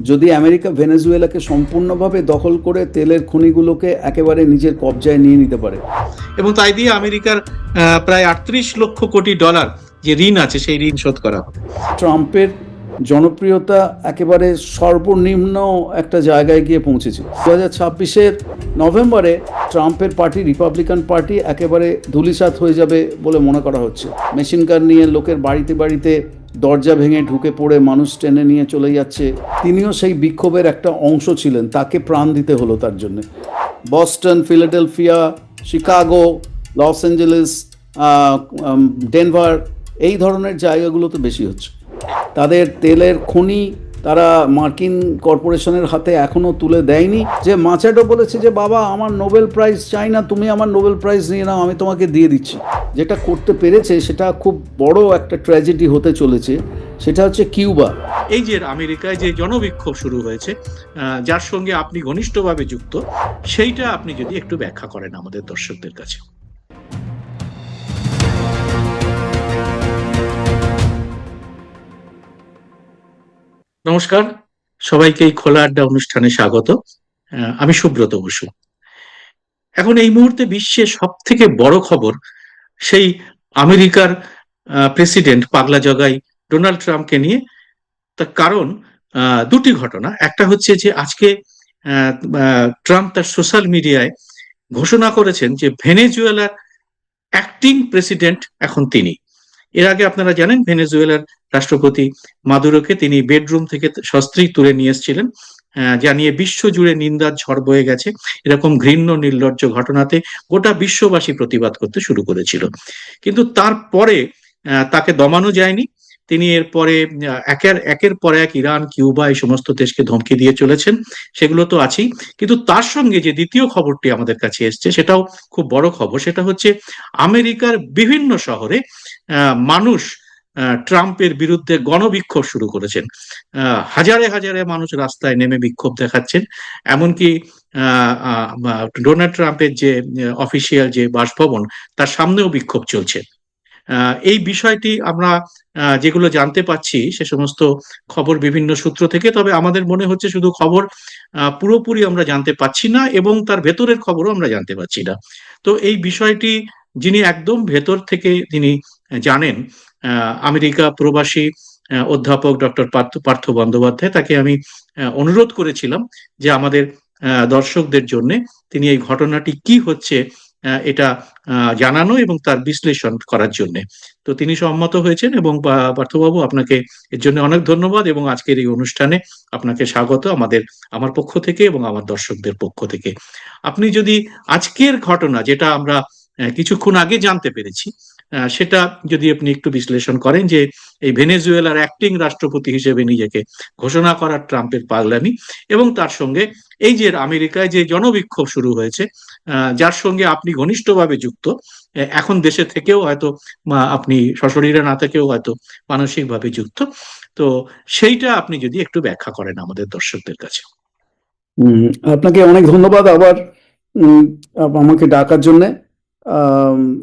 যদি আমেরিকা ভেনেজুয়েলাকে সম্পূর্ণভাবে দখল করে তেলের খনিগুলোকে একেবারে নিজের কবজায় নিয়ে নিতে পারে। এবং তাই দিয়ে আমেরিকার প্রায় আটত্রিশ লক্ষ কোটি ডলার যে ঋণ আছে সেই ঋণ শোধ করা হবে। ট্রাম্পের জনপ্রিয়তা একেবারে সর্বনিম্ন একটা জায়গায় গিয়ে পৌঁছেছে দু হাজার ছাব্বিশের নভেম্বরে ট্রাম্পের পার্টি রিপাবলিকান পার্টি একেবারে ধুলিসাৎ হয়ে যাবে বলে মনে করা হচ্ছে। মেশিন গান নিয়ে লোকের বাড়িতে বাড়িতে দরজা ভেঙে ঢুকে পড়ে মানুষ টেনে নিয়ে চলে যাচ্ছে। তিনিও সেই বিক্ষোভের একটা অংশ ছিলেন, তাকে প্রাণ দিতে হলো তার জন্য। Boston, Philadelphia, Chicago, Los Angeles Denver, এই ধরনের জায়গাগুলোতে বেশি হচ্ছে। তাদের তেলের খনি তারা মার্কিন কর্পোরেশনের হাতে এখনও তুলে দেয়নি। যে মাচাডো বলেছে যে, বাবা, আমার নোবেল প্রাইজ চাই না, তুমি আমার নোবেল প্রাইজ নিয়ে নাও, আমি তোমাকে দিয়ে দিচ্ছি। যেটা করতে পেরেছে, সেটা খুব বড় একটা ট্র্যাজেডি হতে চলেছে। সেটা হচ্ছে কিউবা। এই যে আমেরিকায় যে জনবিক্ষোভ শুরু হয়েছে যার সঙ্গে আপনি ঘনিষ্ঠভাবে যুক্ত, সেইটা আপনি যদি একটু ব্যাখ্যা করেন আমাদের দর্শকদের কাছে। নমস্কার, সবাইকে এই খোলা আড্ডা অনুষ্ঠানে স্বাগত। আমি সুব্রত বসু। এখন এই মুহূর্তে বিশ্বের সব থেকে বড় খবর সেই আমেরিকার প্রেসিডেন্ট পাগলা জগাই ডোনাল্ড ট্রাম্পকে নিয়ে তার কারণ দুটি ঘটনা। একটা হচ্ছে যে আজকে ট্রাম্প তার সোশ্যাল মিডিয়ায় ঘোষণা করেছেন যে ভেনেজুয়েলার অ্যাক্টিং প্রেসিডেন্ট এখন তিনি। এর আগে আপনারা জানেন, ভেনেজুয়েলার রাষ্ট্রপতি মাদুরোকে তিনি বেডরুম থেকে সস্ত্রী তুলে নিয়ে এসেছিলেন। আহ, যা নিয়ে বিশ্ব জুড়ে নিন্দার ঝড় বয়ে গেছে। এরকম ঘৃণ্য নির্লজ্জ ঘটনাতে গোটা বিশ্ববাসী প্রতিবাদ করতে শুরু করেছিল। কিন্তু তারপরে তাকে দমানো যায়নি। তিনি এরপরে একের একের পর এক ইরান কিউবা এই সমস্ত দেশকে ধমকি দিয়ে চলেছেন। সেগুলো তো আছেই। কিন্তু তার সঙ্গে যে দ্বিতীয় খবরটি আমাদের কাছে এসছে সেটাও খুব বড় খবর। সেটা হচ্ছে আমেরিকার বিভিন্ন শহরে মানুষ ট্রাম্পের বিরুদ্ধে গণবিক্ষোভ শুরু করেছেন। হাজারে হাজারে মানুষ রাস্তায় নেমে বিক্ষোভ দেখাচ্ছেন। এমনকি ডোনাল্ড ট্রাম্পের যে অফিসিয়াল যে বাসভবন, তার সামনেও বিক্ষোভ চলছে। এই বিষয়টি আমরা যেগুলো জানতে পাচ্ছি, সে সমস্ত খবর বিভিন্ন সূত্র থেকে, তবে আমাদের মনে হচ্ছে শুধু খবর পুরোপুরি আমরা জানতে পাচ্ছি না এবং তার ভেতরের খবরও আমরা জানতে পাচ্ছি না। তো এই বিষয়টি যিনি একদম ভেতর থেকে তিনি জানেন আমেরিকা প্রবাসী অধ্যাপক ডক্টর পার্থ পার্থ বন্দ্যোপাধ্যায়, তাকে আমি অনুরোধ করেছিলাম যে আমাদের দর্শকদের জন্য তিনি এই ঘটনাটি কি হচ্ছে এটা জানানো এবং তার বিশ্লেষণ করার জন্য। তো তিনি সম্মত হয়েছেন এবং পার্থবাবু আপনাকে এর জন্য অনেক ধন্যবাদ এবং আজকের এই অনুষ্ঠানে আপনাকে স্বাগত আমাদের, আমার পক্ষ থেকে এবং আমার দর্শকদের পক্ষ থেকে। আপনি যদি আজকের ঘটনা, যেটা আমরা কিছুক্ষণ আগে জানতে পেরেছি সেটা যদি আপনি একটু বিশ্লেষণ করেন যে এই ভেনেজুয়েলার অ্যাক্টিং রাষ্ট্রপতি হিসেবে নিজেকে ঘোষণা করার ট্রাম্পের পাগলামি এবং তার সঙ্গে এই যে আমেরিকায় যে জনবিক্ষোভ শুরু হয়েছে যার সঙ্গে আপনি ঘনিষ্ঠভাবে যুক্ত এখন দেশে থেকেও হয়তো আপনি সশরীরে না থেকেও হয়তো মানসিকভাবে যুক্ত। তো সেইটা আপনি যদি একটু ব্যাখ্যা করেন আমাদের দর্শকদের কাছে। আপনাকে অনেক ধন্যবাদ আবার আমাকে ডাকার জন্যে।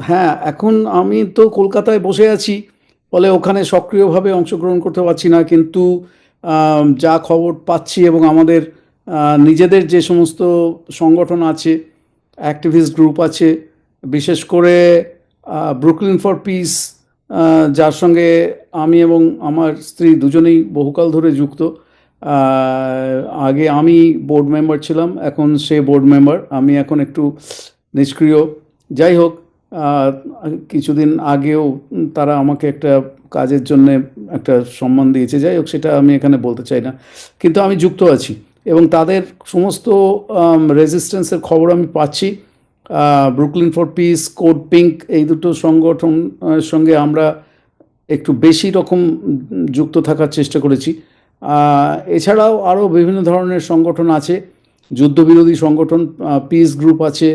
হ্যাঁ এখন আমি তো কলকাতায় বসে আছি, ফলে ওখানে সক্রিয়ভাবে অংশগ্রহণ করতে পারছি না, কিন্তু যা খবর পাচ্ছি এবং আমাদের নিজেদের যে সমস্ত সংগঠন আছে অ্যাক্টিভিস্ট গ্রুপ আছে, বিশেষ করে ব্রুকলিন ফর পিস যার সঙ্গে আমি এবং আমার স্ত্রী দুজনেই বহুকাল ধরে যুক্ত আগে আমি বোর্ড মেম্বার ছিলাম, এখন সে বোর্ড মেম্বার আমি এখন একটু নিষ্ক্রিয় যাই হোক কিছুদিন আগেও তারা আমাকে একটা কাজের জন্য একটা সম্মান দিয়েছে। যাই হোক সেটা আমি এখানে বলতে চাই না। কিন্তু আমি যুক্ত আছি এবং তাদের সমস্ত রেজিস্ট্যান্সের খবর আমি পাচ্ছি। Brooklyn for Peace Code Pink এই দুটো সংগঠনের সঙ্গে আমরা একটু বেশি রকম যুক্ত থাকার চেষ্টা করেছি। এছাড়াও আরও বিভিন্ন ধরনের সংগঠন আছে। যুদ্ধবিরোধী সংগঠন পিস গ্রুপ আছে।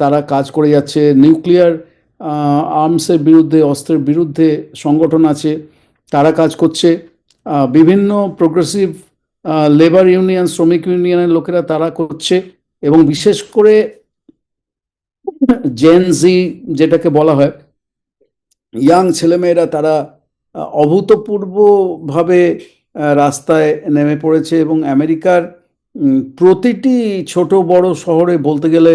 তারা কাজ করে যাচ্ছে। নিউক্লিয়ার আর্মসের বিরুদ্ধে, অস্ত্রের বিরুদ্ধে সংগঠন আছে, তারা কাজ করছে। বিভিন্ন প্রোগ্রেসিভ লেবার ইউনিয়ন শ্রমিক ইউনিয়নের লোকেরা তারা করছে এবং বিশেষ করে জেন জি যেটাকে বলা হয় ইয়াং ছেলেমেয়েরা তারা অভূতপূর্বভাবে রাস্তায় নেমে পড়েছে এবং আমেরিকার প্রতিটি ছোট বড় শহরে বলতে গেলে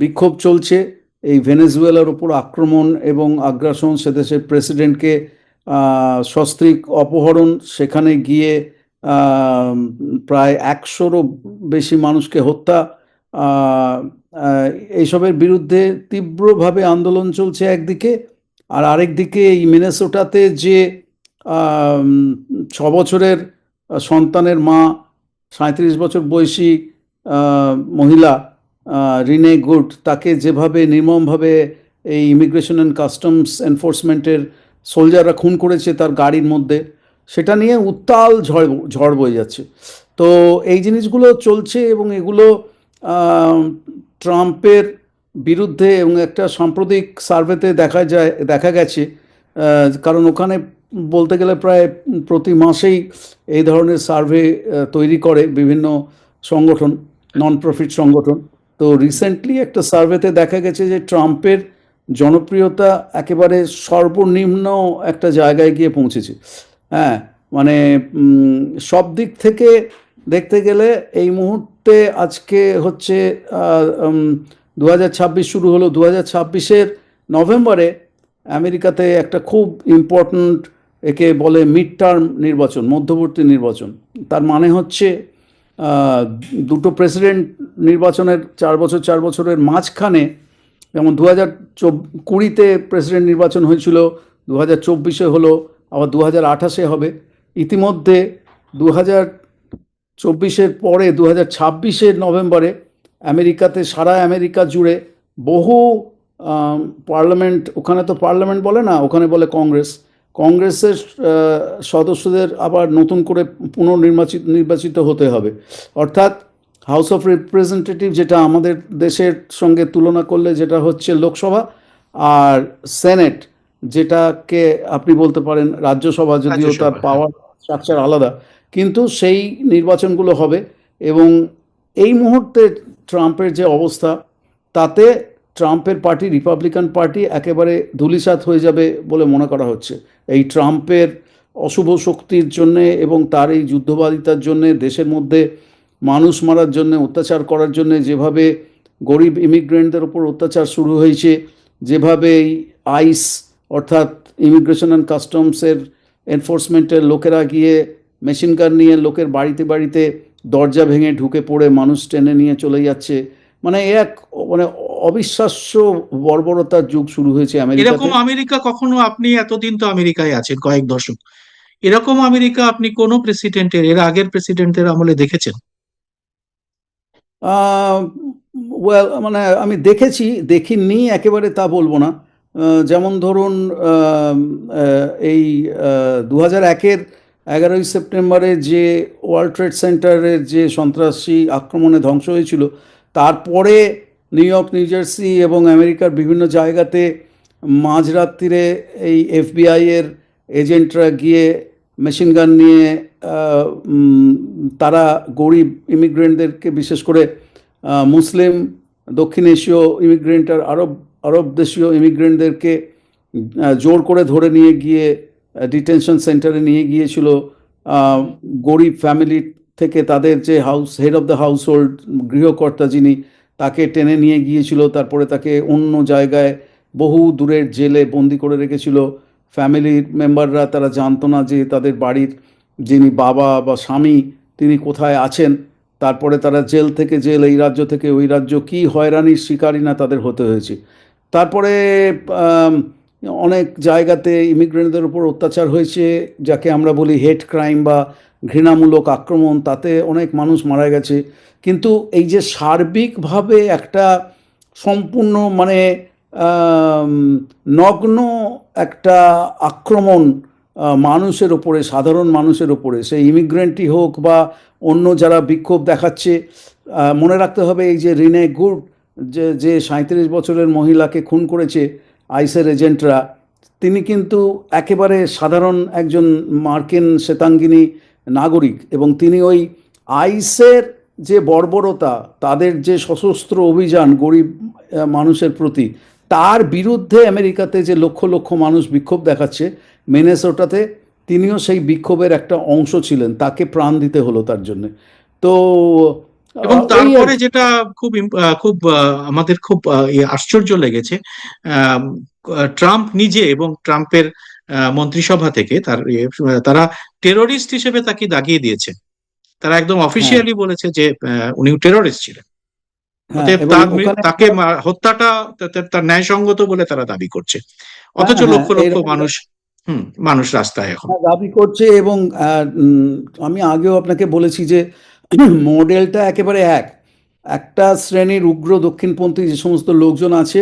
বিক্ষোভ চলছে। এই ভেনেজুয়েলার ওপর আক্রমণ এবং আগ্রাসন, সে দেশের প্রেসিডেন্টকে সস্ত্রিক অপহরণ, সেখানে গিয়ে প্রায় একশোরও বেশি মানুষকে হত্যা এইসবের বিরুদ্ধে তীব্রভাবে আন্দোলন চলছে একদিকে। আর আরেকদিকে এই মিনেসোটাতে যে ছ বছরের সন্তানের মা সাঁত্রিশ বছর বয়সী মহিলা রিনে গুড, তাকে যেভাবে নির্মমভাবে এই ইমিগ্রেশন অ্যান্ড কাস্টমস এনফোর্সমেন্টের সোলজাররা খুন করেছে তার গাড়ির মধ্যে, সেটা নিয়ে উত্তাল ঝড় ঝড় বয়ে যাচ্ছে। তো এই জিনিসগুলো চলছে এবং এগুলো ট্রাম্পের বিরুদ্ধে এবং একটা সাম্প্রতিক সার্ভেতে দেখা যায়, দেখা গেছে কারণ ওখানে বলতে গেলে প্রায় প্রতি মাসেই এই ধরনের সার্ভে তৈরি করে বিভিন্ন সংগঠন নন প্রফিট সংগঠন। তো রিসেন্টলি একটা সার্ভেতে দেখা গেছে যে ট্রাম্পের জনপ্রিয়তা একেবারে সর্বনিম্ন একটা জায়গায় গিয়ে পৌঁছেছে। হ্যাঁ মানে সব দিক থেকে দেখতে গেলে এই মুহূর্তে আজকে হচ্ছে দু হাজার ছাব্বিশ শুরু হলো। দু হাজার নভেম্বরে আমেরিকাতে একটা খুব ইম্পর্ট্যান্ট একে বলে মিড টার্ম নির্বাচন, মধ্যবর্তী নির্বাচন। তার মানে হচ্ছে দুটো প্রেসিডেন্ট নির্বাচনের চার বছর, চার বছরের মাঝখানে, যেমন দু হাজার কুড়িতে প্রেসিডেন্ট নির্বাচন হয়েছিল দু হাজার চব্বিশে হলো, আবার দু হাজার আঠাশে হবে। ইতিমধ্যে দু হাজার চব্বিশের পরে দু হাজার ছাব্বিশের নভেম্বরে আমেরিকাতে, সারা আমেরিকা জুড়ে বহু পার্লামেন্ট, ওখানে তো পার্লামেন্ট বলে না, ওখানে বলে কংগ্রেস। কংগ্রেসের সদস্যদের আবার নতুন করে পুনর্নির্বাচিত নির্বাচিত হতে হবে অর্থাৎ হাউস অফ রিপ্রেজেন্টেটিভ যেটা আমাদের দেশের সঙ্গে তুলনা করলে যেটা হচ্ছে লোকসভা আর সেনেট যেটাকে আপনি বলতে পারেন রাজ্যসভা যদিও তার হ্যাঁ। পাওয়ার স্ট্রাকচার আলাদা কিন্তু সেই নির্বাচনগুলো হবে এবং এই মুহূর্তে ট্রাম্পের যে অবস্থা তাতে ট্রাম্পের পার্টি রিপাবলিকান পার্টি একেবারে ধুলিসাত হয়ে যাবে বলে মনে করা হচ্ছে। এই ট্রাম্পের অশুভ শক্তির জন্যে এবং তার এই যুদ্ধবাদিতার জন্যে, দেশের মধ্যে মানুষ মারার জন্য, অত্যাচার করার জন্য যেভাবে গরিব ইমিগ্রেন্টদের ওপর অত্যাচার শুরু হয়েছে, যেভাবে এই আইস অর্থাৎ ইমিগ্রেশন অ্যান্ড কাস্টমসের এনফোর্সমেন্টের লোকেরা গিয়ে মেশিন নিয়ে লোকের বাড়িতে বাড়িতে দরজা ভেঙে ঢুকে পড়ে মানুষ টেনে নিয়ে চলে যাচ্ছে। মানে এক মানে অবিশ্বাস্য বর্বরতার যুগ শুরু হয়েছে এরকম আমেরিকা কখনো আপনি এতদিন তো আমেরিকায় আছেন কয়েক দশক। এরকম আমেরিকা আপনি কোন প্রেসিডেন্টের এর আগের প্রেসিডেন্টের আমলে দেখেছেন? ওয়েল মানে আমি দেখেছি দেখিনি একেবারে তা বলব না। যেমন ধরুন এই দু হাজার একের এগারোই সেপ্টেম্বরে যে ওয়ার্ল্ড ট্রেড সেন্টারের যে সন্ত্রাসী আক্রমণে ধ্বংস হয়েছিল তারপরে নিউ ইয়র্ক নিউ জার্সি এবং আমেরিকার বিভিন্ন জায়গাতে মাঝরাত্রিরে এই এফবিআই এর এজেন্টরা গিয়ে মেশিন গান নিয়ে তারা গরিব ইমিগ্রেন্টদেরকে বিশেষ করে মুসলিম, দক্ষিণ এশীয় ইমিগ্রেন্ট আর আরব আরব দেশীয় ইমিগ্রেন্টদেরকে জোর করে ধরে নিয়ে গিয়ে ডিটেনশন সেন্টারে নিয়ে গিয়েছিল। গরিব ফ্যামিলি থেকে তাদের যে house head of the household গৃহকর্তা যিনি তাকে টেনে নিয়ে গিয়েছিল, তারপরে তাকে অন্য জায়গায় বহু দূরের জেলে বন্দি করে রেখেছিল। ফ্যামিলির মেম্বাররা তারা জানতো না যে তাদের বাড়ির যিনি বাবা বা স্বামী, তিনি কোথায় আছেন। তারপরে তারা জেল থেকে জেল, এই রাজ্য থেকে ওই রাজ্য, কী হয়রানির শিকারই না তাদের হতে হয়েছে। তারপরে অনেক জায়গাতে ইমিগ্রেন্টদের উপর অত্যাচার হয়েছে, যাকে আমরা বলি হেট ক্রাইম বা ঘৃণামূলক আক্রমণ, তাতে অনেক মানুষ মারা গেছে। কিন্তু এই যে সার্বিকভাবে একটা সম্পূর্ণ মানে নগ্ন একটা আক্রমণ মানুষের ওপরে সাধারণ মানুষের ওপরে সেই ইমিগ্রেন্টই হোক বা অন্য যারা বিক্ষোভ দেখাচ্ছে মনে রাখতে হবে এই যে রিনে গুড যে যে সাঁত্রিশ বছরের মহিলাকে খুন করেছে আইসের এজেন্টরা, তিনি কিন্তু একেবারে সাধারণ একজন মার্কিন শ্বেতাঙ্গিনী নাগরিক এবং তিনি ওই আইসের যে বর্বরতা, তাদের যে সশস্ত্র অভিযান গরিব মানুষের প্রতি, তার বিরুদ্ধে আমেরিকাতে যে লক্ষ লক্ষ মানুষ বিক্ষোভ দেখাচ্ছে, মেনেসোটাতে তিনিও সেই বিক্ষোভের একটা অংশ ছিলেন, তাকে প্রাণ দিতে হলো তার জন্যে। তো এবং তারপরে যেটা খুব খুব আমাদের খুব ইয়ে আশ্চর্য লেগেছে ট্রাম্প নিজে এবং ট্রাম্পের মন্ত্রিসভা থেকে তার ইয়ে, তারা টেরোরিস্ট হিসেবে তাকে দাগিয়ে দিয়েছে। তারা একদম হ্যাঁ। অফিসিয়ালি বলেছে যে উনি টেরোরিস্ট ছিলেন। হ্যাঁ তাকে হত্যাটা তার ন্যায়সঙ্গত বলে তারা দাবি করছে। অথচ হ্যাঁ লক্ষ লক্ষ মানুষ হুম মানুষ রাস্তায় এখন। দাবি করছে এবং আমি আগেও আপনাকে বলেছি যে মডেলটা একেবারে এক। একটা শ্রেণির উগ্র দক্ষিণপন্থী যে সমস্ত লোকজন আছে,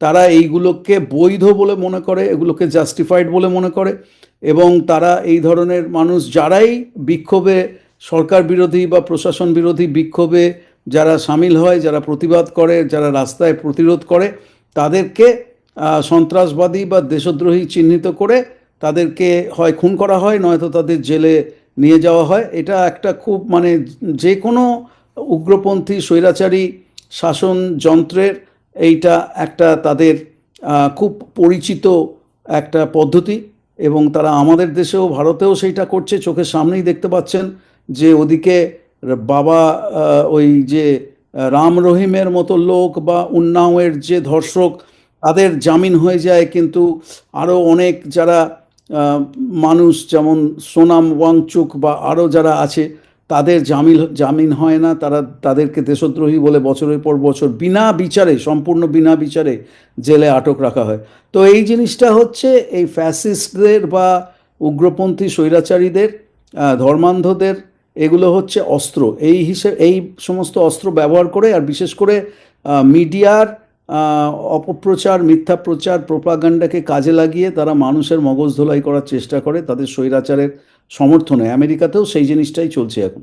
তারা এইগুলোকে বৈধ বলে মনে করে, এগুলোকে জাস্টিফাইড বলে মনে করে, এবং তারা এই ধরনের মানুষ যারাই বিক্ষোভে, সরকার বিরোধী বা প্রশাসন বিরোধী বিক্ষোভে যারা সামিল হয়, যারা প্রতিবাদ করে, যারা রাস্তায় প্রতিরোধ করে, তাদেরকে সন্ত্রাসবাদী বা দেশদ্রোহী চিহ্নিত করে তাদেরকে হয় খুন করা হয়, নয়তো তাদের জেলে নিয়ে যাওয়া হয়। এটা একটা খুব মানে যে কোনো উগ্রপন্থী স্বৈরাচারী শাসন যন্ত্রের এইটা একটা তাদের খুব পরিচিত একটা পদ্ধতি এবং তারা আমাদের দেশেও, ভারতেও সেইটা করছে। চোখের সামনেই দেখতে পাচ্ছেন যে ওদিকে বাবা ওই যে রাম রহিমের মতো লোক বা উন্নাওয়ের যে ধর্ষক, তাদের জামিন হয়ে যায়। কিন্তু আরও অনেক যারা মানুষ যেমন সোনাম ওয়াংচুক বা আরও যারা আছে, তাদের জামিন জামিন হয় না, তারা তাদেরকে দেশদ্রোহী বলে বছরের পর বছর বিনা বিচারে, সম্পূর্ণ বিনা বিচারে জেলে আটক রাখা হয়। তো এই জিনিসটা হচ্ছে এই ফ্যাসিস্টদের বা উগ্রপন্থী স্বৈরাচারীদের ধর্মান্ধদের, এগুলো হচ্ছে অস্ত্র। এই হিসেবে, এই সমস্ত অস্ত্র ব্যবহার করে, আর বিশেষ করে মিডিয়ার অপপ্রচার, মিথ্যা প্রচার, প্রোপাগান্ডাকে কাজে লাগিয়ে তারা মানুষের মগজ ধোলাই করার চেষ্টা করে, তাদের স্বৈরাচারের সমর্থনে। আমেরিকাতেও সেই জিনিসটাই চলছে এখন।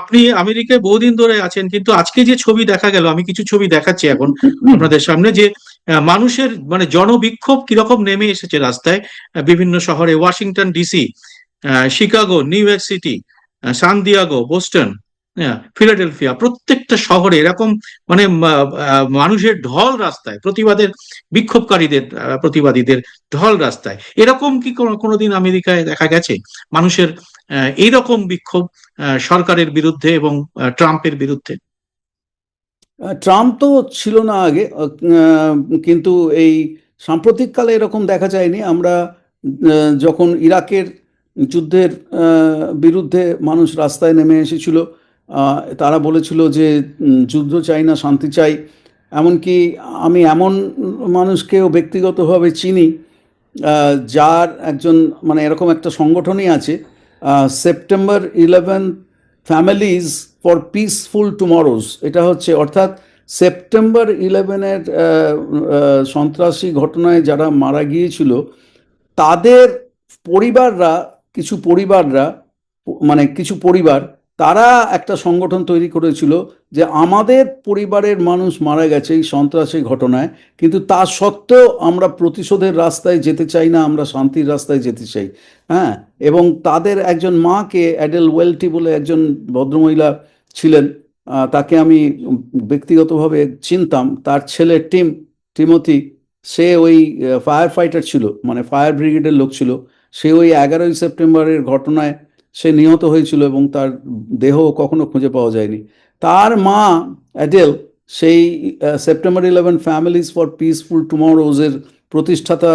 আপনি আমেরিকায় বহুদিন ধরে আছেন, কিন্তু আজকে যে ছবি দেখা গেল, আমি কিছু ছবি দেখাচ্ছি এখন আপনাদের সামনে যে মানুষের মানে জনবিক্ষোভ কীরকম নেমে এসেছে রাস্তায় বিভিন্ন শহরে, Washington DC Chicago, New York City San Diego, Boston Philadelphia প্রত্যেকটা শহরে এরকম মানে মানুষের ঢল রাস্তায়, প্রতিবাদের, বিক্ষোভকারীদের প্রতিবাদীদের ঢল রাস্তায়, এরকম কি কোনো- কোনোদিন আমেরিকায় দেখা গেছে? মানুষের এইরকম বিক্ষোভ সরকারের বিরুদ্ধে এবং ট্রাম্পের বিরুদ্ধে? ট্রাম্প তো ছিল না আগে কিন্তু এই সাম্প্রতিককালে এরকম দেখা যায়নি। আমরা যখন ইরাকের যুদ্ধের বিরুদ্ধে মানুষ রাস্তায় নেমে এসেছিল তারা বলেছিল যে যুদ্ধ চাই না, শান্তি চাই। এমনকি আমি এমন মানুষকেও ব্যক্তিগতভাবে চিনি যার একজন মানে এরকম একটা সংগঠনই আছে September eleven families for peaceful tomorrows এটা হচ্ছে, অর্থাৎ সেপ্টেম্বর ইলেভেনের সন্ত্রাসী ঘটনায় যারা মারা গিয়েছিল, তাদের পরিবাররা, কিছু পরিবাররা মানে কিছু পরিবার তারা একটা সংগঠন তৈরি করেছিল যে আমাদের পরিবারের মানুষ মারা গেছে এই সন্ত্রাসী ঘটনায়, কিন্তু তা সত্ত্বেও আমরা প্রতিশোধের রাস্তায় যেতে চাই না, আমরা শান্তির রাস্তায় যেতে চাই। হ্যাঁ এবং তাদের একজন মাকে অ্যাডেল ওয়েলটি বলে একজন ভদ্রমহিলা ছিলেন তাকে আমি ব্যক্তিগতভাবে চিনতাম। তার ছেলে টিম, টিমোথি, সে ওই ফায়ার ফাইটার ছিল মানে ফায়ার ব্রিগেডের লোক ছিল। সে ওই এগারোই সেপ্টেম্বরের ঘটনায় সে নিহত হয়েছিল এবং তার দেহ কখনো খুঁজে পাওয়া যায়নি। তার মা অ্যাডেল, সেই September eleven families for peaceful টুমরোজের প্রতিষ্ঠাতা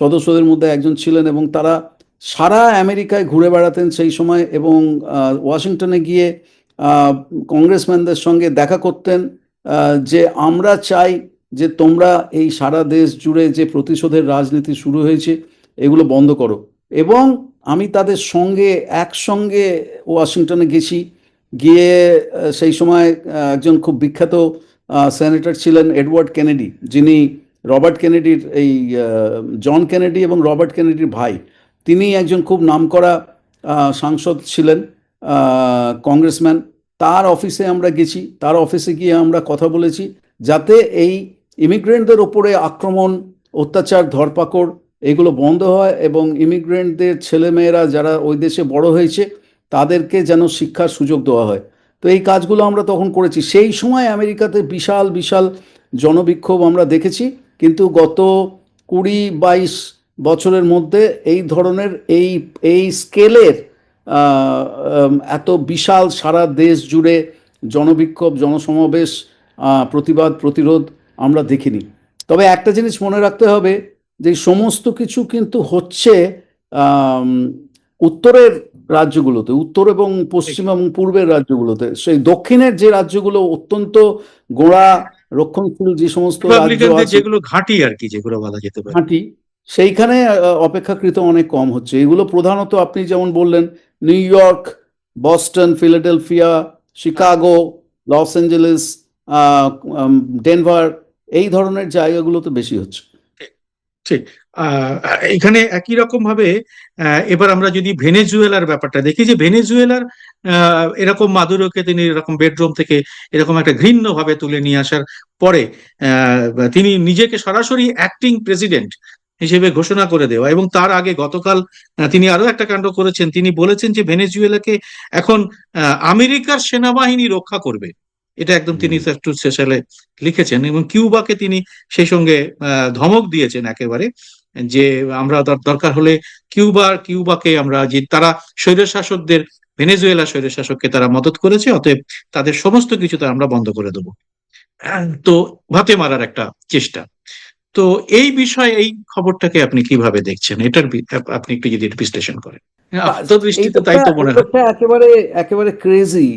সদস্যদের মধ্যে একজন ছিলেন এবং তারা সারা আমেরিকায় ঘুরে বেড়াতেন সেই সময় এবং ওয়াশিংটনে গিয়ে কংগ্রেসম্যানদের সঙ্গে দেখা করতেন যে আমরা চাই যে তোমরা এই সারা দেশ জুড়ে যে প্রতিশোধের রাজনীতি শুরু হয়েছে, এগুলো বন্ধ করো। এবং আমি তাদের সঙ্গে, একসঙ্গে ওয়াশিংটনে গেছি। গিয়ে সেই সময় একজন খুব বিখ্যাত সেনেটর ছিলেন এডওয়ার্ড কেনেডি, যিনি রবার্ট কেনেডির এই জন কেনেডি এবং রবার্ট কেনেডির ভাই। তিনি একজন খুব নামকরা সাংসদ ছিলেন কংগ্রেসম্যান। তার অফিসে আমরা গেছি। তার অফিসে গিয়ে আমরা কথা বলেছি, যাতে এই ইমিগ্রেন্টদের ওপরে আক্রমণ, অত্যাচার, ধরপাকড় এগুলো বন্ধ হয় এবং ইমিগ্রেন্টদের ছেলেমেয়েরা যারা ওই দেশে বড় হয়েছে, তাদেরকে যেন শিক্ষার সুযোগ দেওয়া হয়। তো এই কাজগুলো আমরা তখন করেছি। সেই সময় আমেরিকাতে বিশাল বিশাল জনবিক্ষোভ আমরা দেখেছি। কিন্তু গত কুড়ি, বাইশ বছরের মধ্যে এই ধরনের এই এই স্কেলের এত বিশাল সারা দেশ জুড়ে জনবিক্ষোভ, জনসমাবেশ প্রতিবাদ, প্রতিরোধ আমরা দেখিনি। তবে একটা জিনিস মনে রাখতে হবে যে সমস্ত কিছু কিন্তু হচ্ছে উত্তরের রাজ্যগুলোতে উত্তর এবং পশ্চিম এবং পূর্বের রাজ্যগুলোতে। সেই দক্ষিণের যে রাজ্যগুলো অত্যন্ত গোড়া রক্ষণশীল যে সমস্ত যেগুলো ঘাঁটি আর কি যেগুলো বলা যেতে পারে। ঘাঁটি সেইখানে অপেক্ষাকৃত অনেক কম হচ্ছে। এগুলো প্রধানত আপনি যেমন বললেন New York Boston Philadelphia Chicago Los Angeles Denver এই ধরনের জায়গাগুলোতে বেশি হচ্ছে। ঠিক। এখানে একই রকম ভাবে এবার আমরা যদি ভেনেজুয়েলার ব্যাপারটা দেখি যে ভেনেজুয়েলার এরকম মাদুরোকে তিনি এরকম বেডরুম থেকে এরকম একটা ঘৃণ্য ভাবে তুলে নিয়ে আসার পরে তিনি নিজেকে সরাসরি অ্যাক্টিং প্রেসিডেন্ট হিসেবে ঘোষণা করে দেওয়া এবং তার আগে গতকাল তিনি আরও একটা কাণ্ড করেছেন। তিনি বলেছেন যে ভেনেজুয়েলাকে এখন আমেরিকার সেনাবাহিনী রক্ষা করবে। এটা একদম তিনি সেশালে লিখেছেন এবং কিউবাকে তিনি সেই সঙ্গে ধমক দিয়েছেন একেবারে যে আমরা দরকার হলে কিউবা কিউবাকে আমরা যে তারা স্বৈরশাসকদের ভেনেজুয়েলা স্বৈরশাসককে তারা মদত করেছে অতএব তাদের সমস্ত কিছু তারা আমরা বন্ধ করে দেবো। তো ভাতে মারার একটা চেষ্টা। তো এই বিষয়ে এই খবরটাকে আপনি কীভাবে দেখছেন? এটার আপনি একটু যদি বিশ্লেষণ করেন। তাই তো মনে হয়। একেবারে একেবারে ক্রেজি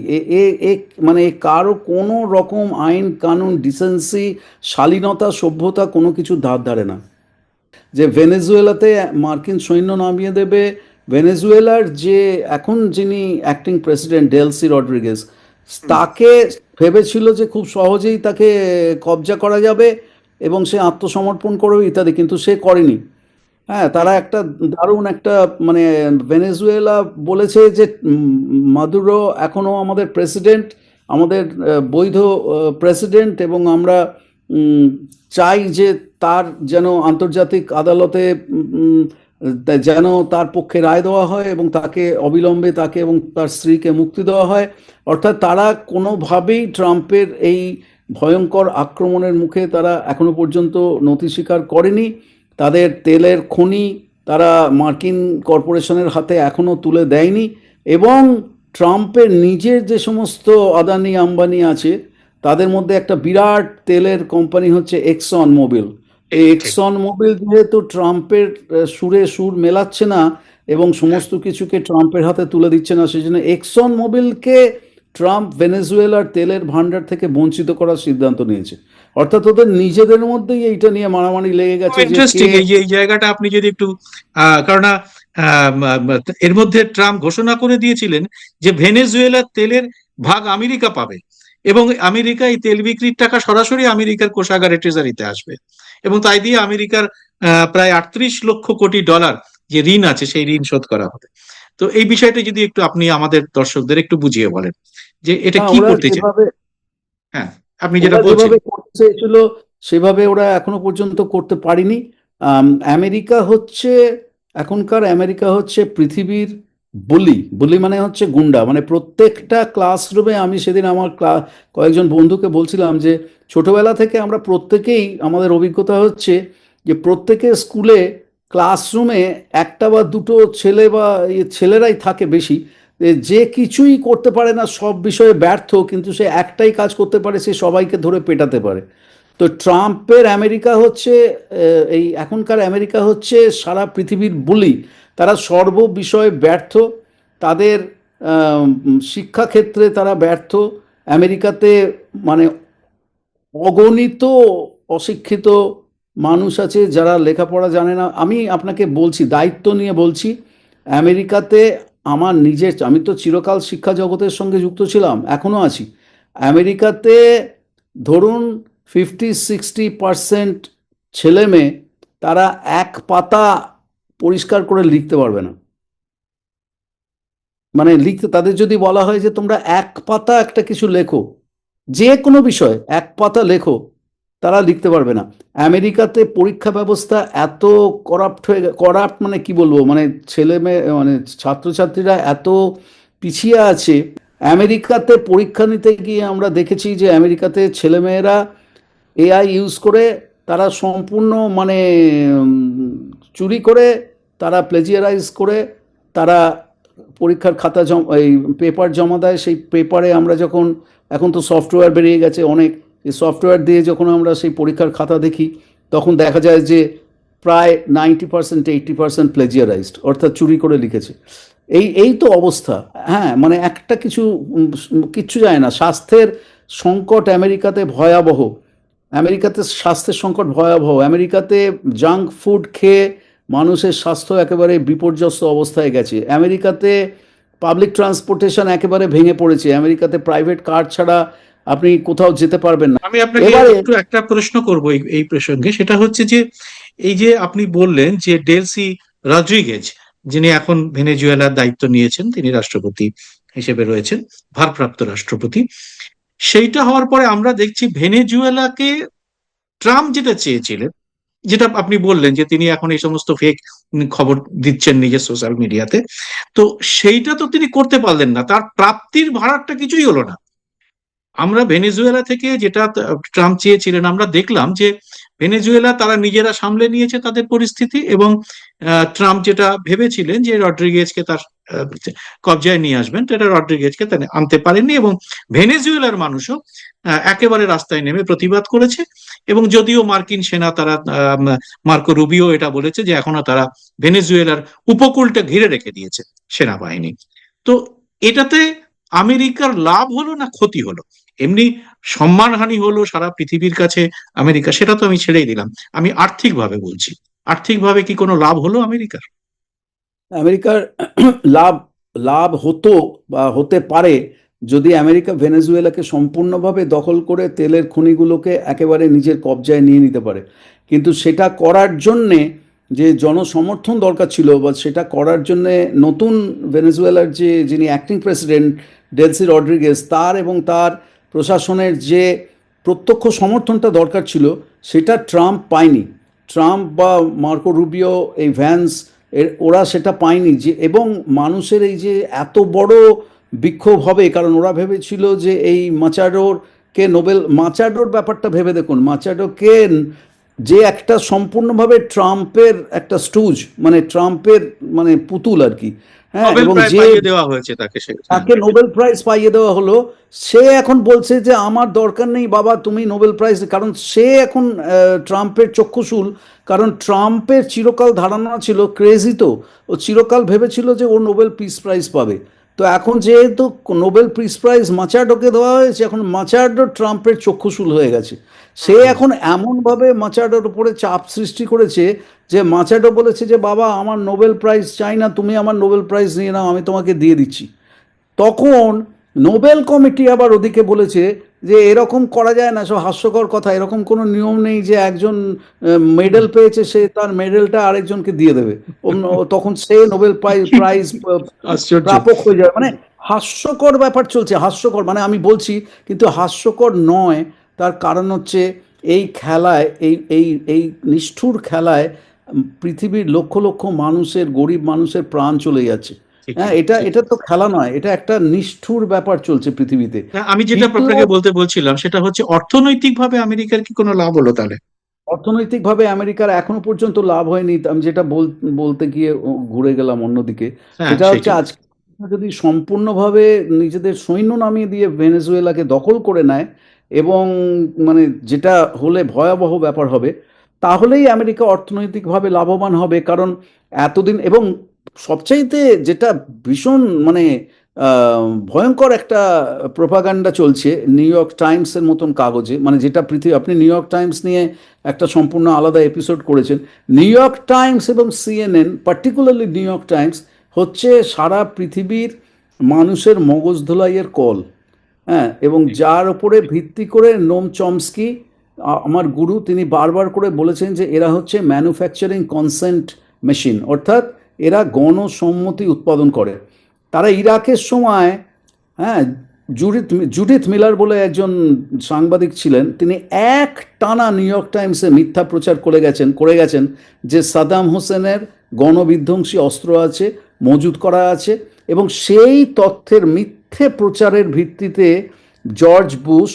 মানে কারও কোনো রকম আইন কানুন ডিসেন্সি শালীনতা সভ্যতা কোনো কিছু ধার ধারে না। যে ভেনেজুয়েলাতে মার্কিন সৈন্য নামিয়ে দেবে ভেনেজুয়েলার যে এখন যিনি অ্যাক্টিং প্রেসিডেন্ট ডেলসি রড্রিগেজ তাকে ভেবেছিল যে খুব সহজেই তাকে কবজা করা যাবে। এবং সে আত্মসমর্পণ করবে ইত্যাদি, কিন্তু সে করেনি। হ্যাঁ তারা একটা দারুণ একটা মানে ভেনেজুয়েলা বলেছে যে মাদুরো এখনও আমাদের প্রেসিডেন্ট, আমাদের বৈধ প্রেসিডেন্ট এবং আমরা চাই যে তার যেন আন্তর্জাতিক আদালতে যেন তার পক্ষে রায় দেওয়া হয় এবং তাকে অবিলম্বে তাকে এবং তার স্ত্রীকে মুক্তি দেওয়া হয়। অর্থাৎ তারা কোনোভাবেই ট্রাম্পের এই ভয়ঙ্কর আক্রমণের মুখে তারা এখনও পর্যন্ত নথি স্বীকার করেনি। তাদের তেলের খনি তারা মার্কিন কর্পোরেশনের হাতে এখনও তুলে দেয়নি এবং ট্রাম্পের নিজের যে সমস্ত আদানি আম্বানি আছে তাদের মধ্যে একটা বিরাট তেলের কোম্পানি হচ্ছে এক্সন মোবিল এই এক্সন মোবিল যেহেতু ট্রাম্পের সুরে সুর মেলাচ্ছে না এবং সমস্ত কিছুকে ট্রাম্পের হাতে তুলে দিচ্ছে না সেই জন্য এক্সন মোবিলকে ট্রাম্প ভেনেজুয়েলার তেলের ভান্ডার থেকে বঞ্চিত করার সিদ্ধান্ত নিয়েছে। অর্থাৎ ওদের নিজেদের মধ্যেই এইটা নিয়ে মারামারি লেগে গেছে ইন্টারেস্টিং এই জায়গাটা আপনি যদি একটু কারণ এর মধ্যে ট্রাম্প ঘোষণা করে দিয়েছিলেন যে ভেনেজুয়েলার তেলের ভাগ আমেরিকা পাবে এবং আমেরিকা এই তেল বিক্রির টাকা সরাসরি আমেরিকার কোষাগারে ট্রেজারিতে আসবে। এবং তাই দিয়ে আমেরিকার প্রায় আটত্রিশ লক্ষ কোটি ডলার যে ঋণ আছে সেই ঋণ শোধ করা হবে। তো এই বিষয়টা যদি একটু আপনি আমাদের দর্শকদের একটু বুঝিয়ে বলেন যে এটা কি করতে যেভাবে হ্যাঁ আপনি যেটা বলছেন। চেয়েছিল সেভাবে ওরা এখনও পর্যন্ত করতে পারেনি। আম, আমেরিকা হচ্ছে এখনকার আমেরিকা হচ্ছে পৃথিবীর বলি। বুলি মানে হচ্ছে গুন্ডা। মানে প্রত্যেকটা ক্লাসরুমে আমি সেদিন আমার কয়েকজন বন্ধুকে বলছিলাম যে ছোটবেলা থেকে আমরা প্রত্যেকেই আমাদের অভিজ্ঞতা হচ্ছে যে প্রত্যেকে স্কুলে ক্লাসরুমে একটা বা দুটো ছেলে বা ছেলেরাই থাকে বেশি যে কিছুই করতে পারে না, সব বিষয়ে ব্যর্থ, কিন্তু সে একটাই কাজ করতে পারে, সে সবাইকে ধরে পেটাতে পারে। তো ট্রাম্পের আমেরিকা হচ্ছে এই এখনকার আমেরিকা হচ্ছে সারা পৃথিবীর বুলি। তারা সর্ব বিষয়ে ব্যর্থ, তাদের শিক্ষাক্ষেত্রে তারা ব্যর্থ, আমেরিকাতে মানে অগণিত অশিক্ষিত মানুষ আছে যারা লেখাপড়া জানে না। আমি আপনাকে বলছি, দায়িত্ব নিয়ে বলছি, আমেরিকাতে আমার নিজের, আমি তো চিরকাল শিক্ষা জগতের সঙ্গে যুক্ত ছিলাম এখনও আছি। আমেরিকাতে ধরুন ফিফটি সিক্সটি পারসেন্ট ছেলে মেয়ে তারা এক পাতা পরিষ্কার করে লিখতে পারবে না। মানে লিখতে, তাদের যদি বলা হয় যে তোমরা এক পাতা একটা কিছু লেখো, যে কোনো বিষয় এক পাতা লেখো তারা লিখতে পারবে না। আমেরিকাতে পরীক্ষা ব্যবস্থা এত করাপ্ট হয়ে করাপ্ট মানে কি বলব? মানে ছেলে মেয়ে মানে ছাত্রছাত্রীরা এত পিছিয়ে আছে। আমেরিকাতে পরীক্ষা নিতে গিয়ে আমরা দেখেছি যে আমেরিকাতে ছেলেমেয়েরা এআই ইউজ করে, তারা সম্পূর্ণ মানে চুরি করে, তারা প্লেজিয়ারাইজ করে, তারা পরীক্ষার খাতা জম, এই পেপার জমা দেয়। সেই পেপারে আমরা যখন, এখন তো সফটওয়্যার বেরিয়ে গেছে অনেক। এই সফটওয়্যার দিয়ে যখন আমরা সেই পরীক্ষার খাতা দেখি, তখন দেখা যায় যে প্রায় ninety percent eighty percent plagiarized অর্থাৎ চুরি করে লিখেছে। এই এই তো অবস্থা। হ্যাঁ মানে একটা কিছু কিচ্ছু যায় না। স্বাস্থ্যের সংকট আমেরিকাতে ভয়াবহ। আমেরিকাতে স্বাস্থ্যের সংকট ভয়াবহ। আমেরিকাতে জাঙ্ক ফুড খেয়ে মানুষের স্বাস্থ্য একেবারে বিপর্যস্ত অবস্থায় গেছে। আমেরিকাতে পাবলিক ট্রান্সপোর্টেশন একেবারে ভেঙে পড়েছে। আমেরিকাতে প্রাইভেট কার ছাড়া আপনি কোথাও যেতে পারবেন না। আমি আপনাকে একটু একটা প্রশ্ন করব এই প্রসঙ্গে। সেটা হচ্ছে যে এই যে আপনি বললেন যে ডেলসি রদ্রিগেজ যিনি এখন ভেনেজুয়েলার দায়িত্ব নিয়েছেন তিনি রাষ্ট্রপতি হিসেবে রয়েছেন ভারপ্রাপ্ত রাষ্ট্রপতি সেইটা হওয়ার পরে আমরা দেখছি ভেনেজুয়েলাকে ট্রাম্প যেটা চেয়েছিলেন যেটা আপনি বললেন যে তিনি এখন এই সমস্ত ফেক খবর দিচ্ছেন নিজের সোশ্যাল মিডিয়াতে তো সেইটা তো তিনি করতে পারলেন না। তার প্রাপ্তির ভাড়াটা কিছুই হলো না। আমরা ভেনেজুয়েলা থেকে যেটা ট্রাম্প চেয়েছিলেন, আমরা দেখলাম যে ভেনেজুয়েলা তারা নিজেরা সামলে নিয়েছে তাদের পরিস্থিতি এবং ট্রাম্প যেটা ভেবেছিলেন যে রড্রিগেজকে তার কবজায় নিয়ে আসবেন, সেটা রড্রিগেজকে তিনি আনতে পারেননি এবং ভেনেজুয়েলার মানুষও একেবারে রাস্তায় নেমে প্রতিবাদ করেছে এবং যদিও মার্কিন সেনা তারা মার্কো রুবিও এটা বলেছে যে এখনও তারা ভেনেজুয়েলার উপকূলটা ঘিরে রেখে দিয়েছে সেনাবাহিনী। তো এটাতে আমেরিকার লাভ হলো না ক্ষতি হলো? এমনি সম্মানহানি হলো সারা পৃথিবীর কাছে আমেরিকা, সেটা তো আমি ছেড়েই দিলাম। আমি আর্থিকভাবে বলছি। আর্থিকভাবে কি কোনো লাভ হলো আমেরিকার? আমেরিকার লাভ লাভ হতো বা হতে পারে যদি আমেরিকা ভেনেজুয়েলাকে সম্পূর্ণভাবে দখল করে তেলের খনিগুলোকে একেবারে নিজের কবজায় নিয়ে নিতে পারে। কিন্তু সেটা করার জন্যে যে জনসমর্থন দরকার ছিল বা সেটা করার জন্যে নতুন ভেনেজুয়েলার যে যিনি অ্যাক্টিং প্রেসিডেন্ট ডেলসি রড্রিগেস তার এবং তার প্রশাসনের যে প্রত্যক্ষ সমর্থনটা দরকার ছিল, সেটা ট্রাম্প পায়নি। ট্রাম্প বা মার্কো রুবিও, এই ভ্যান্স, এর, ওরা সেটা পায়নি যে, এবং মানুষের এই যে এত বড় বিক্ষোভ হবে, কারণ ওরা ভেবেছিল যে এই মাচাডোর কে নোবেল, মাচাডোর ব্যাপারটা ভেবে দেখুন, মাচাডোকে যে একটা সম্পূর্ণভাবে ট্রাম্পের একটা স্টুজ মানে ট্রাম্পের মানে পুতুল আর কি হ্যাঁ তাকে সে নোবেল প্রাইজ পাইয়ে দেওয়া হলো সে এখন বলছে যে আমার দরকার নেই বাবা তুমি নোবেল প্রাইজ কারণ সে এখন ট্রাম্পের চক্ষুশূল। কারণ ট্রাম্পের চিরকাল ধারণা ছিল ক্রেজি তো। ও চিরকাল ভেবেছিল যে ও নোবেল পিস প্রাইজ পাবে। তো এখন যেহেতু নোবেল পিস প্রাইজ মাচাডোকে দেওয়া হয়েছে এখন মাচাডো ট্রাম্পের চক্ষুশূল হয়ে গেছে। সে এখন এমনভাবে মাচাডোর উপরে চাপ সৃষ্টি করেছে যে মাচাডো বলেছে যে বাবা আমার নোবেল প্রাইজ চাই না তুমি আমার নোবেল প্রাইজ নিয়ে নাও আমি তোমাকে দিয়ে দিচ্ছি। তখন নোবেল কমিটি আবার ওদিকে বলেছে যে এরকম করা যায় না সব হাস্যকর কথা। এরকম কোনো নিয়ম নেই যে একজন মেডেল পেয়েছে সে তার মেডেলটা আরেকজনকে দিয়ে দেবে। তখন সে নোবেল প্রাইজ প্রাইজ প্রাপক হয়ে যাবে। মানে হাস্যকর ব্যাপার চলছে হাস্যকর। মানে আমি বলছি কিন্তু হাস্যকর নয় তার কারণ হচ্ছে এই খেলায় এই এই এই নিষ্ঠুর খেলায় পৃথিবীর লক্ষ লক্ষ মানুষের গরিব মানুষের প্রাণ চলে যাচ্ছে। হ্যাঁ এটা এটা তো খেলা নয় এটা একটা নিষ্ঠুর ব্যাপার চলছে পৃথিবীতে। হ্যাঁ, আমি যেটা আপনাকে বলতে বলছিলাম সেটা হচ্ছে অর্থনৈতিকভাবে আমেরিকার কি কোনো লাভ হলো তাহলে? অর্থনৈতিকভাবে আমেরিকার এখনও পর্যন্ত লাভ হয়নি আমি যেটা বলতে গিয়ে ঘুরে গেলাম অন্যদিকে। হ্যাঁ সেটা হচ্ছে আজকে যদি সম্পূর্ণভাবে নিজেদের সৈন্য নামিয়ে দিয়ে ভেনেজুয়েলাকে দখল করে নেয় এবং মানে যেটা হলে ভয়াবহ ব্যাপার হবে তাহলেই আমেরিকা অর্থনৈতিকভাবে লাভবান হবে কারণ এতদিন এবং সবচাইতে যেটা ভীষণ মানে ভয়ঙ্কর একটা প্রোপাগান্ডা চলছে নিউ ইয়র্ক টাইমসের মতন কাগজে মানে যেটা পৃথিবী আপনি নিউ ইয়র্ক টাইমস নিয়ে একটা সম্পূর্ণ আলাদা এপিসোড করেছেন। নিউ ইয়র্ক টাইমস এবং CNN particularly New York Times হচ্ছে সারা পৃথিবীর মানুষের মগজ ধোলাইয়ের কল। হ্যাঁ এবং যার উপরে ভিত্তি করে নোম চমস্কি আমার গুরু তিনি বারবার করে বলেছেন যে এরা হচ্ছে ম্যানুফ্যাকচারিং কনসেন্ট মেশিন অর্থাৎ এরা গণসম্মতি উৎপাদন করে। তারা ইরাকের সময় হ্যাঁ জুডিথ জুডিথ মিলার বলে একজন সাংবাদিক ছিলেন, তিনি এক টানা নিউ ইয়র্ক টাইমসে মিথ্যা প্রচার করে গেছেন করে গেছেন যে সাদাম হোসেনের গণবিধ্বংসী অস্ত্র আছে মজুদ করা আছে, এবং সেই তথ্যের মিথ্যে প্রচারের ভিত্তিতে জর্জ বুশ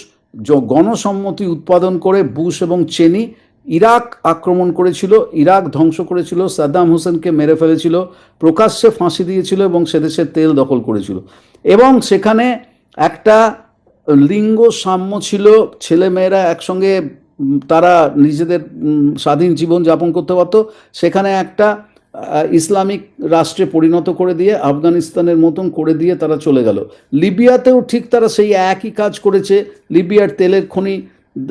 গণসম্মতি উৎপাদন করে বুশ এবং চেনি ইরাক আক্রমণ করেছিল, ইরাক ধ্বংস করেছিল, সাদ্দাম হোসেনকে মেরে ফেলেছিল, প্রকাশ্যে ফাঁসি দিয়েছিল এবং সে দেশের তেল দখল করেছিল। এবং সেখানে একটা লিঙ্গ সাম্য ছিল, ছেলেমেয়েরা একসঙ্গে তারা নিজেদের স্বাধীন জীবন যাপন করতে পারত। সেখানে একটা ইসলামিক রাষ্ট্রে পরিণত করে দিয়ে, আফগানিস্তানের মতন করে দিয়ে তারা চলে গেল। লিবিয়াতেও ঠিক তারা সেই একই কাজ করেছে। লিবিয়ার তেলের খনি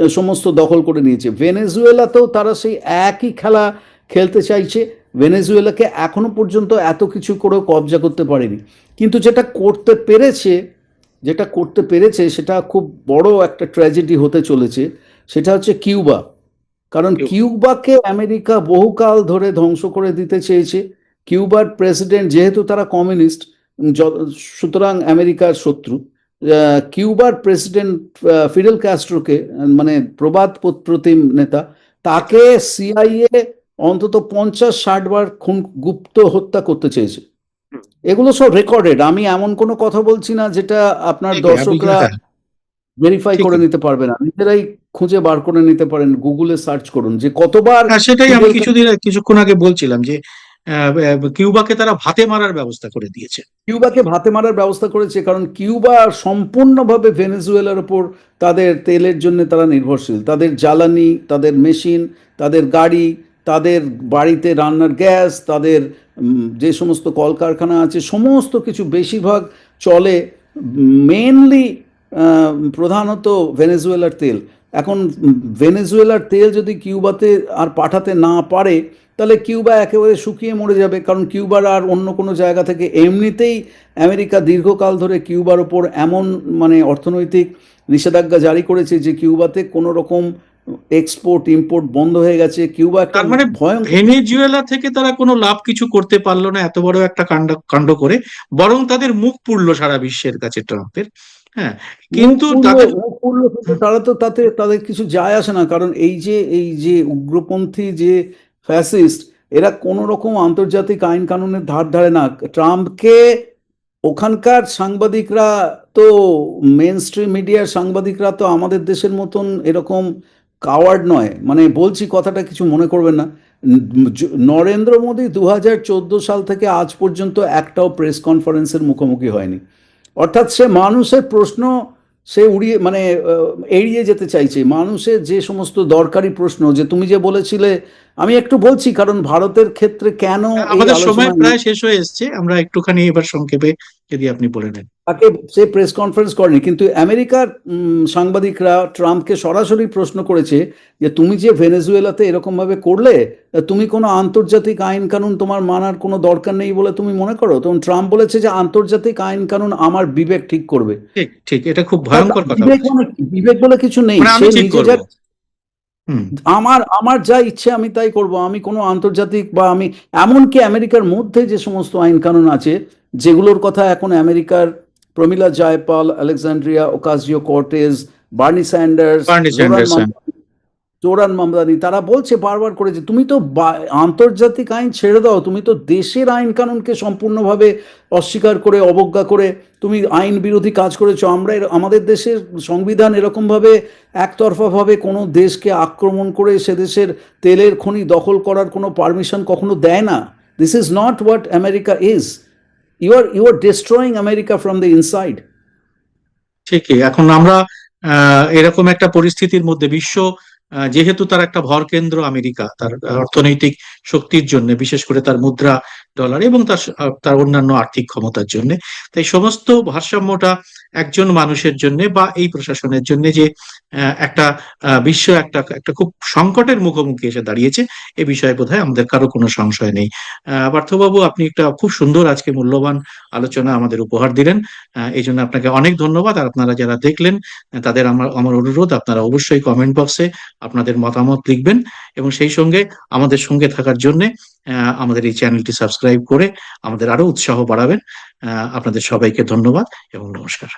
সমস্ত দখল করে নিয়েছে। ভেনেজুয়েলাতেও তারা সেই একই খেলা খেলতে চাইছে। ভেনেজুয়েলাকে এখনও পর্যন্ত এত কিছু করেও কবজা করতে পারেনি। কিন্তু যেটা করতে পেরেছে যেটা করতে পেরেছে সেটা খুব বড় একটা ট্র্যাজেডি হতে চলেছে। সেটা হচ্ছে কিউবা। কারণ কিউবাকে আমেরিকা বহুকাল ধরে ধ্বংস করে দিতে চেয়েছে। কিউবার প্রেসিডেন্ট যেহেতু তারা কমিউনিস্ট সুতরাং আমেরিকার শত্রু। কিউবার প্রেসিডেন্ট ফিডেল ক্যাস্ট্রোকে মানে প্রবাদ প্রতিম নেতা তাকে সিআইএ অন্তত পঞ্চাশ ষাট বার খুন গুপ্ত হত্যা করতে চেয়েছে। এগুলো সব রেকর্ডেড। আমি এমন কোনো কথা বলছি না যেটা আপনার দর্শকরা ভেরিফাই করে নিতে পারবে না নিজেরাই খুঁজে বার করে নিতে পারেন গুগলে সার্চ করুন যে কতবার হ্যাঁ সেটাই আমি কিছুদিন কিছুক্ষণ আগে বলছিলাম যে কিউবাকে তারা ভাতে মারার ব্যবস্থা করে দিয়েছে। কিউবাকে ভাতে মারার ব্যবস্থা করেছে কারণ কিউবা সম্পূর্ণভাবে ভেনেজুয়েলার ওপর তাদের তেলের জন্য তারা নির্ভরশীল। তাদের জ্বালানি, তাদের মেশিন, তাদের গাড়ি, তাদের বাড়িতে রান্নার গ্যাস, তাদের যে সমস্ত কলকারখানা আছে, সমস্ত কিছু বেশিরভাগ চলে মেনলি প্রধানত ভেনেজুয়েলার তেল। এখন ভেনেজুয়েলার তেল যদি কিউবাতে আর পাঠাতে না পারে তাহলে কিউবা একেবারে শুকিয়ে মরে যাবে কারণ কিউবার আর অন্য কোনো জায়গা থেকে এমনিতেই আমেরিকা দীর্ঘকাল ধরে কিউবার ওপর এমন মানে অর্থনৈতিক নিষেধাজ্ঞা জারি করেছে যে কিউবাতে কোনো রকম এক্সপোর্ট ইম্পোর্ট বন্ধ হয়ে গেছে। কিউবা তার মানে ভেনেজুয়েলা থেকে তারা কোনো লাভ কিছু করতে পারল না এত বড় একটা কাণ্ড কাণ্ড করে বরং তাদের মুখ পুড়লো সারা বিশ্বের কাছে ট্রাম্পের। হ্যাঁ কিন্তু তারা তো তাতে তাদের কিছু যায় আসে না কারণ এই যে এই যে উগ্রপন্থী যে ফ্যাসিস্ট, এরা কোনো রকম আন্তর্জাতিক আইন কানুনের ধার ধারে না। ট্রাম্পকে ওখানকার সাংবাদিকরা তো মেন স্ট্রিম মিডিয়ার সাংবাদিকরা তো আমাদের দেশের মতন এরকম কাওয়ার্ড নয়। মানে বলছি কথাটা কিছু মনে করবেন না। নরেন্দ্র মোদী দু হাজার চোদ্দ সাল থেকে আজ পর্যন্ত একটাও প্রেস কনফারেন্সের মুখোমুখি হয়নি। অর্থাৎ সে মানুষের প্রশ্ন সে উড়িয়ে মানে এড়িয়ে যেতে চাইছে। মানুষের যে সমস্ত দরকারি প্রশ্ন, যে তুমি যে বলেছিলে আমি একটু বলছি কারণ ভারতের ক্ষেত্রে কেন আমাদের সময় প্রায় শেষ হয়ে এসেছে। আমরা একটুখানি এবার সংক্ষেপে যদি আপনি বলে নেন তাকে সে প্রেস কনফারেন্স করেনি কিন্তু আমেরিকার সাংবাদিকরা ট্রাম্পকে সরাসরি প্রশ্ন করেছে যে তুমি যে ভেনেজুয়েলাতে এরকম ভাবে করলে তুমি কোনো আন্তর্জাতিক আইন কানুন তোমার মানার কোনো দরকার নেই বলে তুমি মনে করো? তখন ট্রাম্প বলেছে যে আন্তর্জাতিক আইন কানুন আমার বিবেক ঠিক করবে। ঠিক ঠিক এটা খুব ভয়ঙ্কর কথা বিবেক বলে কিছু নেই। মানে সে নিজে আমার আমার যা ইচ্ছে আমি তাই করব। আমি কোনো আন্তর্জাতিক বা আমি এমনকি আমেরিকার মধ্যে যে সমস্ত আইন কানুন আছে যেগুলোর কথা এখন আমেরিকার Pramila Jayapal Alexandria Ocasio Cortez Bernie Sanders হ্যাঁ। মামদানি- তারা বলছে বারবার করে যে তুমি তো আন্তর্জাতিক আইন ছেড়ে দাও, তুমি তো দেশের আইন কানুনকে সম্পূর্ণভাবে অস্বীকার করে, অবজ্ঞা করে, তুমি আইন বিরোধী কাজ করেছ, আমরা আমাদের দেশের সংবিধান এরকমভাবে একতরফাভাবে কোনো দেশকে আক্রমণ করে সে দেশের তেলের খনি দখল করার কোনো পারমিশন কখনো দেয় না this is not what America is you are you are destroying America from the inside ঠিকই, এখন আমরা এরকম একটা পরিস্থিতির মধ্যে বিশ্ব যেহেতু তার একটা ভর কেন্দ্র আমেরিকা তার অর্থনৈতিক শক্তির জন্য বিশেষ করে তার মুদ্রা ডলার এবং তার তার অন্যান্য আর্থিক ক্ষমতার জন্য। তাই সমস্ত ভারসাম্যটা একজন মানুষের জন্য বা এই প্রশাসনের জন্য যে একটা বিশ্ব একটা একটা খুব সংকটের মুখোমুখি এসে দাঁড়িয়েছে, এ বিষয়ে বোধহয় আমাদের কারও কোনো সংশয় নেই। পার্থবাবু, আপনি একটা খুব সুন্দর আজকে মূল্যবান আলোচনা আমাদের উপহার দিলেন। এই জন্য আপনাকে অনেক ধন্যবাদ। আর আপনারা যারা দেখলেন তাদের আমার আমার অনুরোধ, আপনারা অবশ্যই কমেন্ট বক্সে আপনাদের মতামত লিখবেন এবং সেই সঙ্গে আমাদের সঙ্গে থাকার জন্য আমাদের এই চ্যানেলটি সাবস্ক্রাইব করে আমাদের আরও উৎসাহ বাড়াবেন। আপনাদের সবাইকে ধন্যবাদ এবং নমস্কার।